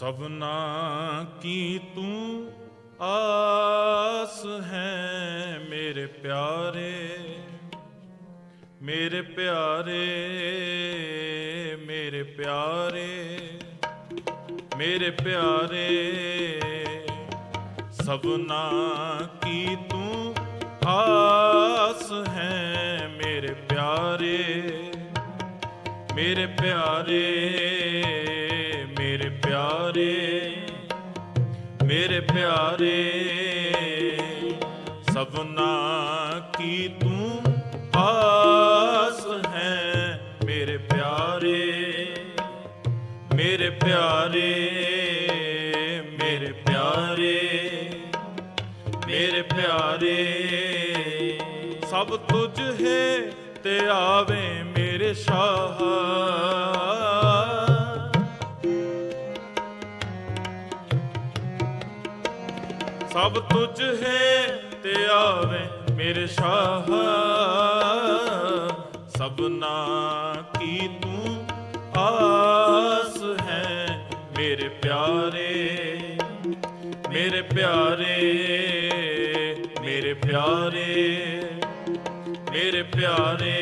ਸਭਨਾ ਕੀ ਤੂੰ ਆਸ ਹੈ ਮੇਰੇ ਪਿਆਰੇ? ਮੇਰੇ ਪਿਆਰੇ ਮੇਰੇ ਪਿਆਰੇ ਮੇਰੇ ਪਿਆਰੇ। ਸਭਨਾ ਕੀ ਤੂੰ ਆਸ ਹੈ ਮੇਰੇ ਪਿਆਰੇ? ਮੇਰੇ ਪਿਆਰੇ ਪਿਆਰੇ, ਸਭਨਾ ਕੀ ਤੂੰ ਆਸ ਹੈ ਮੇਰੇ ਪਿਆਰੇ ਮੇਰੇ ਪਿਆਰੇ ਮੇਰੇ ਪਿਆਰੇ ਮੇਰੇ ਪਿਆਰੇ, ਸਭ ਤੁਝ ਹੈ ਤੇ ਆਵੇ ਮੇਰੇ ਸ਼ਾਹ। ਸਭ ਤੁਝ ਹੈ ਤੇ ਆਵੇ ਮੇਰੇ ਸ਼ਾਹ। ਸਭਨਾ ਕੀ ਤੂੰ ਆਸ ਹੈ ਮੇਰੇ ਪਿਆਰੇ ਮੇਰੇ ਪਿਆਰੇ ਮੇਰੇ ਪਿਆਰੇ ਮੇਰੇ ਪਿਆਰੇ।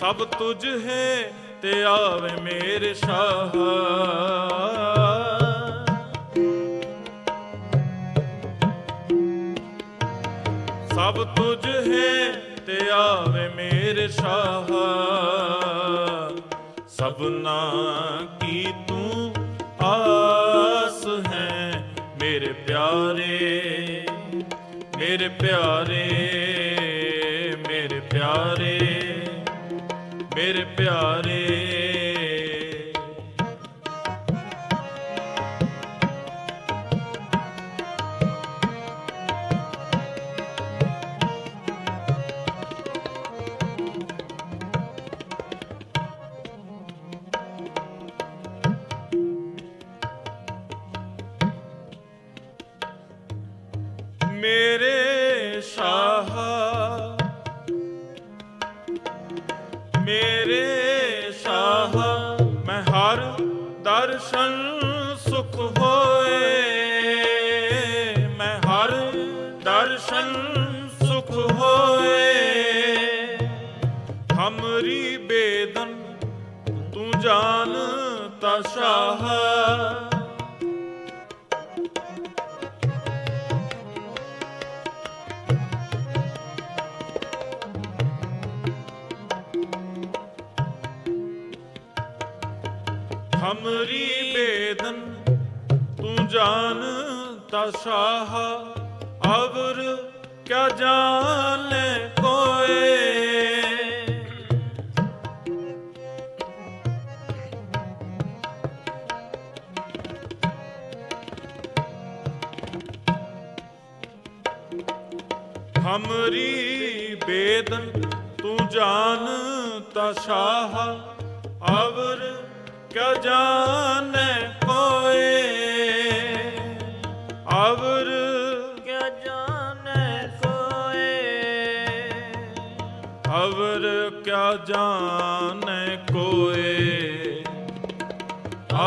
ਸਭ ਤੁਝ ਹੈ ਤੇ ਆਵੇ ਮੇਰੇ ਸ਼ਾਹ। ਸਭ ਤੁਝ ਹੈ ਤੇ ਆਵੇ ਮੇਰੇ ਸ਼ਾਹ। ਸਭਨਾ ਕੀ ਤੂੰ ਆਸ ਹੈ ਮੇਰੇ ਪਿਆਰੇ ਮੇਰੇ ਪਿਆਰੇ ਮੇਰੇ ਪਿਆਰੇ ਮੇਰੇ ਪਿਆਰੇ। ਹਮਰੀ ਬੇਦਨ, ਤੂੰ ਜਾਨ ਤਸਾਹ ਅਵਰ ਕਿਆ ਜਾਣੇ ਕੋਏ? ਹਮਰੀ ਬੇਦਨ, ਤੂੰ ਜਾਨ ਤਸਾਹ ਅਵਰ ਕਿਆ ਜਾਣੇ ਕੋਏ ਅਵਰ ਕਿਆ ਜਾਣੇ ਕੋਏ ਅਵਰ ਕਿਆ ਜਾਣੇ ਕੋਏ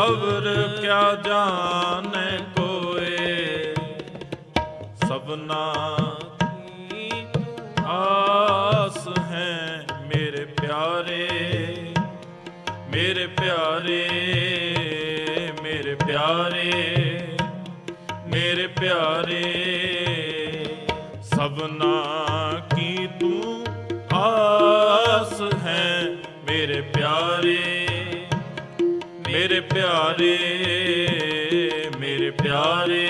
ਅਵਰ ਕਿਆ ਜਾਣੇ ਕੋਏ ਸਭਨਾ ਆਸ ਹੈ ਮੇਰੇ ਪਿਆਰੇ। ਮੇਰੇ ਪਿਆਰੇ ਮੇਰੇ ਪਿਆਰੇ ਮੇਰੇ ਪਿਆਰੇ। ਸਭਨਾ ਕੀ ਤੂੰ ਆਸ ਹੈ ਮੇਰੇ ਪਿਆਰੇ ਮੇਰੇ ਪਿਆਰੇ ਮੇਰੇ ਪਿਆਰੇ।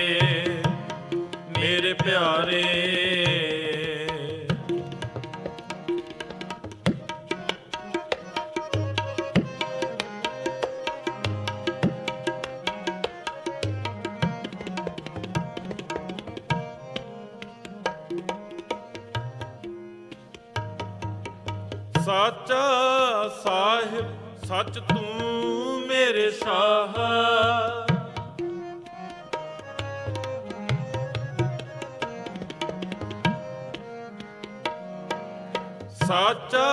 ਤੂੰ ਮੇਰੇ ਸ਼ਾਹ। ਸਾਚਾ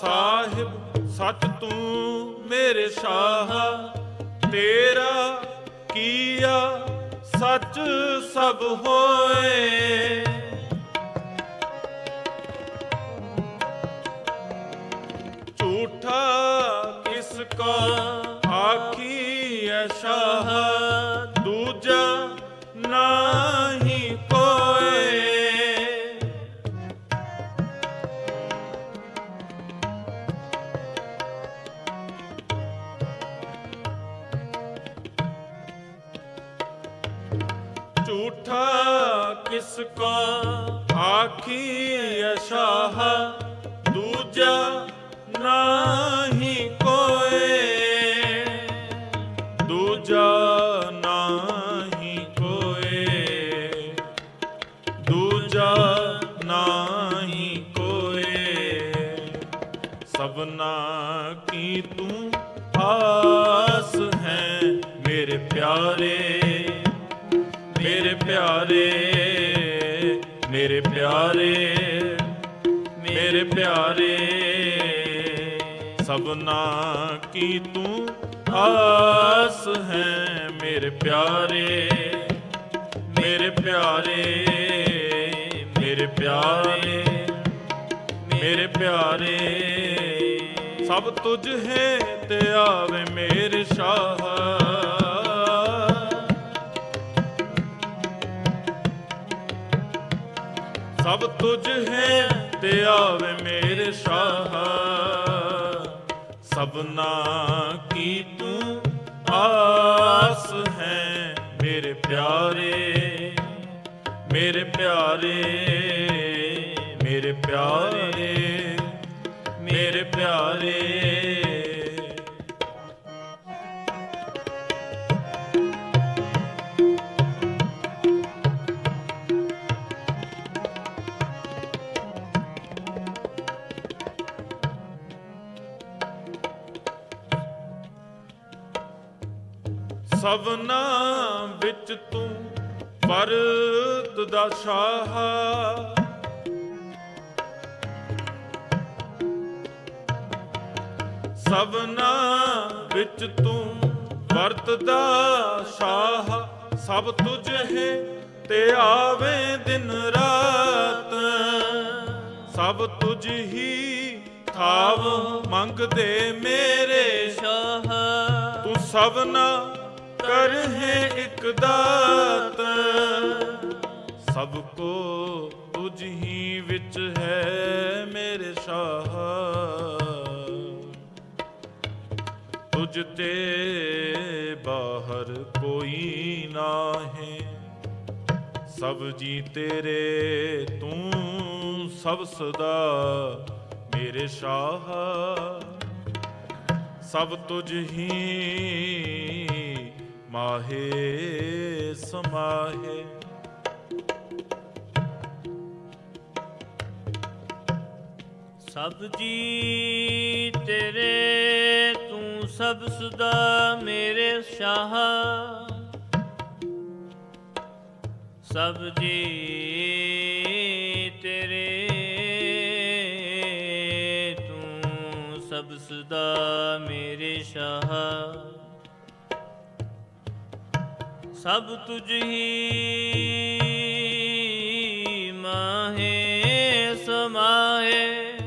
ਸਾਹਿਬ ਸੱਚ ਤੂੰ ਮੇਰੇ ਸ਼ਾਹ। ਤੇਰਾ ਸੱਚ ਸਭ ਹੋਏ। ਝੂਠਾ ਕਿਸ ਕਾ? ਆਖੀ ਸ਼ਾਹ, ਦੂਜਾ ਨਹੀਂ ਕੋਏ। ਦੂਜਾ ਨਹੀਂ ਕੋਏ। ਦੂਜਾ ਨਹੀਂ ਕੋਏ। ਸਭਨਾ ਕੀ ਤੂੰ ਆਸ ਹੈ ਮੇਰੇ ਪਿਆਰੇ? ਪਿਆਰੇ, ਮੇਰੇ ਪਿਆਰੇ ਮੇਰੇ ਪਿਆਰੇ ਸਭਨਾ ਕੀ ਤੂੰ ਆਸ ਹੈ ਮੇਰੇ ਪਿਆਰੇ ਮੇਰੇ ਪਿਆਰੇ ਮੇਰੇ ਪਿਆਰੇ ਮੇਰੇ ਪਿਆਰੇ, ਸਭ ਤੁਝ ਹੈ ਤੇ ਆਵੇ ਮੇਰੇ ਸ਼ਾਹ। ਸਭ ਤੁਝ ਹੈ ਤੇ ਆਵੇ ਮੇਰੇ ਸ਼ਾਹ। ਸਭਨਾ ਕੀ ਤੂੰ ਆਸ ਹੈ ਮੇਰੇ ਪਿਆਰੇ ਮੇਰੇ ਪਿਆਰੇ ਮੇਰੇ ਪਿਆਰੇ ਮੇਰੇ ਪਿਆਰੇ। ਸਭਨਾ ਵਿੱਚ ਤੂੰ ਪਰਤ ਦਾ ਸ਼ਾਹ। ਸਭਨਾ ਵਿੱਚ ਤੂੰ ਵਰਤਦਾ ਸ਼ਾਹ। ਸਭ ਤੁਝ ਹੈ ਤੇ ਆਵੇ ਦਿਨ ਰਾਤ। ਸਭ ਤੁਝ ਹੀ ਥਾਵ ਮੰਗਦੇ ਮੇਰੇ ਸ਼ਾਹ। ਤੂੰ ਸਭਨਾ ਕਰ ਹੈ ਇੱਕ ਦਾਤ। ਸਭ ਕੋ ਤੁਝ ਹੀ ਵਿੱਚ ਹੈ ਮੇਰੇ ਸ਼ਾਹ। ਤੁਝ ਤੇ ਬਾਹਰ ਕੋਈ ਨਾ ਹੈ ਸਭ ਜੀ ਤੇਰੇ, ਤੂੰ ਸਭ ਸਦਾ ਮੇਰੇ ਸ਼ਾਹ। ਸਭ ਤੁਝ ਹੀ ਮਾਹੇ ਸਮਾਹੇ। ਸਭ ਜੀ ਤੇਰੇ, ਤੂੰ ਸਭ ਸਦਾ ਮੇਰੇ ਸ਼ਾਹ। ਸਭ ਜੀ ਤੇਰੇ, ਤੂੰ ਸਭ ਸਦਾ ਮੇਰੇ ਸ਼ਾਹ। ਸਭ ਤੁਝ ਹੀ ਮਾਹੇ ਸਮਾਹੇ।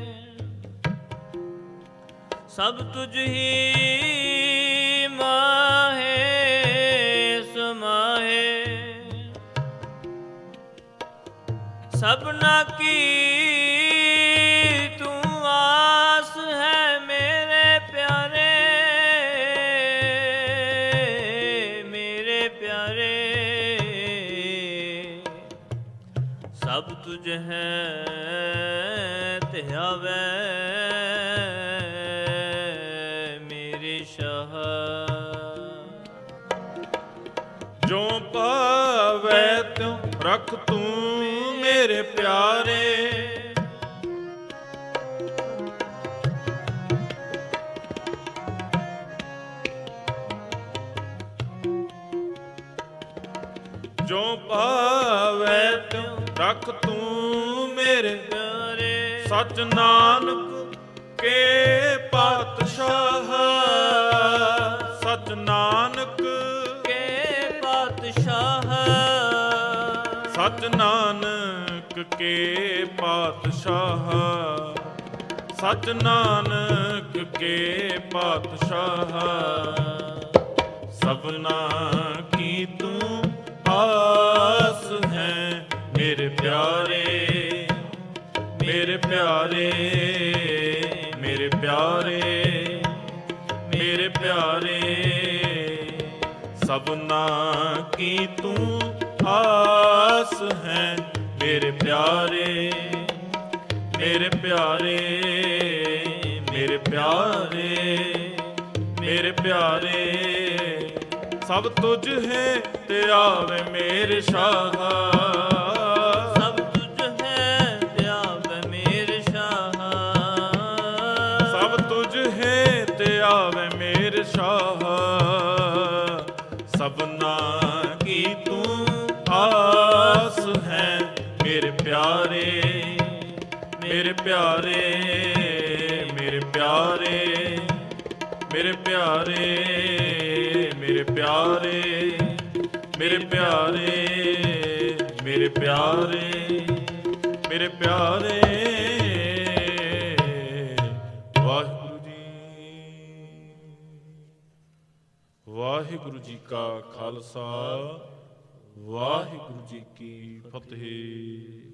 ਸਭ ਤੁਝ ਹੀ ਮਾਹੇ ਸਮਾਹੇ। ਸਭਨਾ ਕੀ ਹੈ ਤੇ ਆਵੇ ਮੇਰੇ ਸ਼ਾਹ ਜੋ ਪਾਵੈ ਤਿਉ ਰਖ ਤੂੰ ਮੇਰੇ ਪਿਆਰੇ। ਪਾਵੈ ਤਿਉ ਰਖ ਤੂੰ ਮੇਰੇ ਪਿਆਰੇ। ਸਚ ਨਾਨਕ ਕੇ ਪਾਤਸ਼ਾਹ। ਸਚ ਨਾਨਕ ਕੇ ਪਾਤਸ਼ਾਹ। ਸਚ ਨਾਨਕ ਕੇ ਪਾਤਸ਼ਾਹ। ਸਚ ਨਾਨਕ ਕੇ ਪਾਤਸ਼ਾਹ। ਸਭਨਾ ਕੀ ਤੂੰ ਆਸ ਹੈ ਮੇਰੇ ਪਿਆਰੇ ਮੇਰੇ ਪਿਆਰੇ ਮੇਰੇ ਪਿਆਰੇ ਮੇਰੇ ਪਿਆਰੇ। ਸਭਨਾ ਕੀ ਤੂੰ ਆਸ ਹੈ ਮੇਰੇ ਪਿਆਰੇ ਮੇਰੇ ਪਿਆਰੇ ਮੇਰੇ ਪਿਆਰੇ ਮੇਰੇ ਪਿਆਰੇ। ਸਭ ਤੁਝ ਹੈ ਤੇ ਆਵੇ ਮੇਰੇ ਸ਼ਾਹ। ਸਭ ਤੁਝ ਹੈ ਤੇ ਆਵੇ ਮੇਰੇ ਸ਼ਾਹ। ਸਭ ਤੁਝ ਹੈ ਤੇ ਆਵੇ ਮੇਰੇ ਸ਼ਾਹ। ਸਭਨਾ ਕੀ ਤੂੰ ਆਸ ਹੈ ਮੇਰੇ ਪਿਆਰੇ ਮੇਰੇ ਪਿਆਰੇ ਮੇਰੇ ਪਿਆਰੇ ਮੇਰੇ ਪਿਆਰੇ। ਮੇਰੇ ਪਿਆਰੇ ਮੇਰੇ ਪਿਆਰੇ ਮੇਰੇ ਪਿਆਰੇ ਮੇਰੇ ਪਿਆਰੇ। ਵਾਹਿਗੁਰੂ ਜੀ ਵਾਹਿਗੁਰੂ ਜੀ ਕਾ ਖਾਲਸਾ, ਵਾਹਿਗੁਰੂ ਜੀ ਕੀ ਫਤਿਹ।